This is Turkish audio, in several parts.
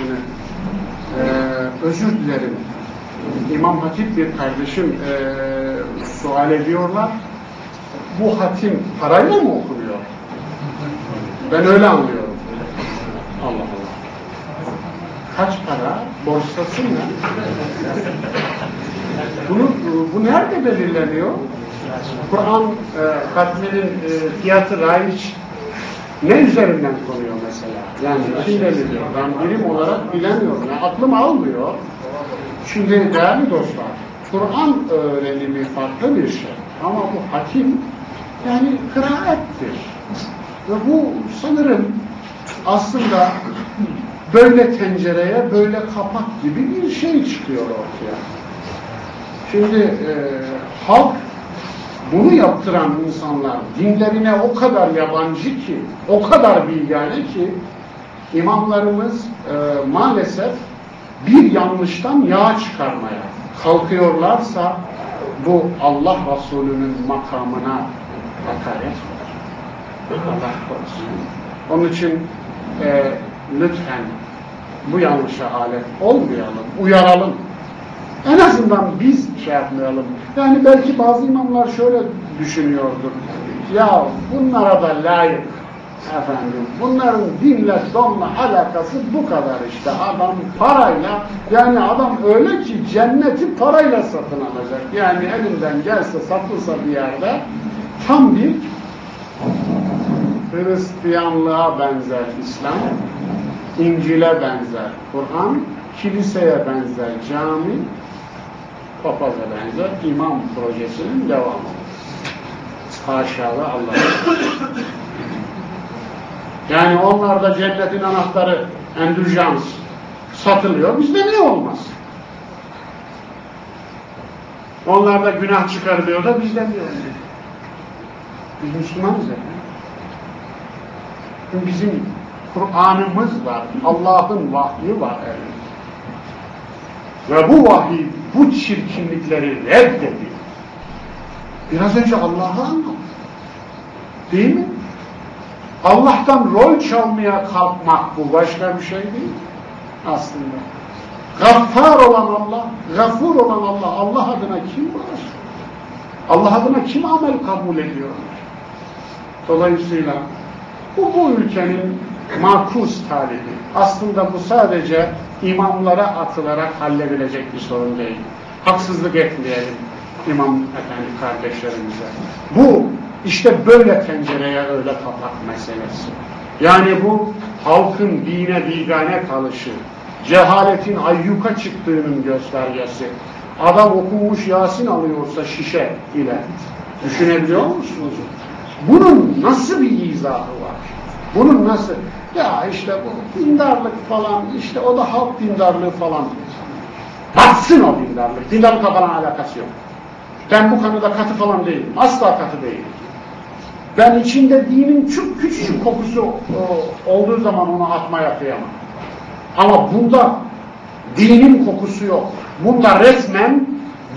sözünü. Ee, özür dilerim. İmam Hatip bir kardeşim e, sual ediyorlar. Bu hatim parayla mı okunuyor? Ben öyle anlıyorum. Allah Allah. Kaç para? Borsası ne? Bunu, bu nerede belirleniyor? Kur'an e, hatminin e, fiyatı raiç ne üzerinden konuyor mesela? Yani kim belirliyor? Ben birim olarak bilemiyorum. Yani aklım almıyor. Şimdi değerli dostlar, Kur'an öğrenimi farklı bir şey. Ama bu hakim yani kıraattir. Ve bu sanırım aslında böyle tencereye böyle kapak gibi bir şey çıkıyor ortaya. Şimdi e, halk bunu yaptıran insanlar dinlerine o kadar yabancı ki, o kadar bilgane ki imamlarımız e, maalesef bir yanlıştan yağ çıkarmaya kalkıyorlarsa bu Allah Resulü'nün makamına hakaret Allah korusun. Onun için e, lütfen bu yanlışa alet olmayalım, uyaralım. En azından biz şey yapmayalım. Yani belki bazı imamlar şöyle düşünüyordur. Ya bunlara da layık efendim. Bunların dinle donla alakası bu kadar işte. Adam parayla yani adam öyle ki cenneti parayla satın alacak. Yani elinden gelse satılsa bir yerde tam bir Hristiyanlığa benzer İslam, İncil'e benzer Kur'an, kiliseye benzer cami, benzer imam projesinin devamı. Haşa ve Allah. Yani onlarda cennetin anahtarı endürjans satılıyor. Bizde niye olmaz? Onlarda günah çıkarılıyor da bizde niye olmaz? Biz Müslümanız ya. Çünkü bizim Kur'an'ımız var. Allah'ın vahyi var elimizde. Ve bu vahiy bu çirkinlikleri reddediyor. Biraz önce Allah'ı anlattı. Değil mi? Allah'tan rol çalmaya kalkmak bu başka bir şey değil aslında. Gaffar olan Allah, gafur olan Allah, Allah adına kim var? Allah adına kim amel kabul ediyor? Dolayısıyla bu, bu ülkenin makus talibi. Aslında bu sadece imamlara atılarak halledilecek bir sorun değil. Haksızlık etmeyelim imam efendi kardeşlerimize. Bu işte böyle tencereye öyle kapak meselesi. Yani bu halkın dine bilgane kalışı, cehaletin ayyuka çıktığının göstergesi. Adam okumuş Yasin alıyorsa şişe ile. Düşünebiliyor musunuz? Bunun nasıl bir izahı var? Bunun nasıl? Ya işte bu dindarlık falan, işte o da halk dindarlığı falan. Batsın o dindarlık. Dindarlıkla falan alakası yok. Ben bu konuda katı falan değilim. Asla katı değilim. Ben içinde dinin çok küçücük kokusu olduğu zaman onu atmaya kıyamam. Ama bunda dinin kokusu yok. Bunda resmen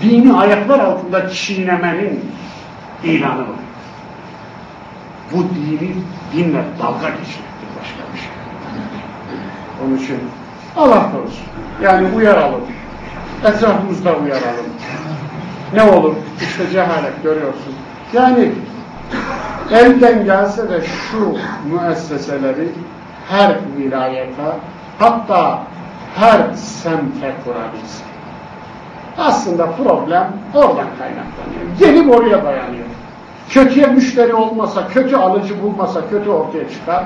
dini ayaklar altında çiğnemenin ilanı var. Bu dini dinle dalga geçmektir şey. Onun için Allah korusun. Yani uyaralım. Etrafımızda uyaralım. Ne olur? İşte cehalet görüyorsun. Yani elden gelse de şu müesseseleri her vilayete hatta her semte kurabilse. Aslında problem oradan kaynaklanıyor. Gelip oraya dayanıyor. Kötüye müşteri olmasa, kötü alıcı bulmasa kötü ortaya çıkar.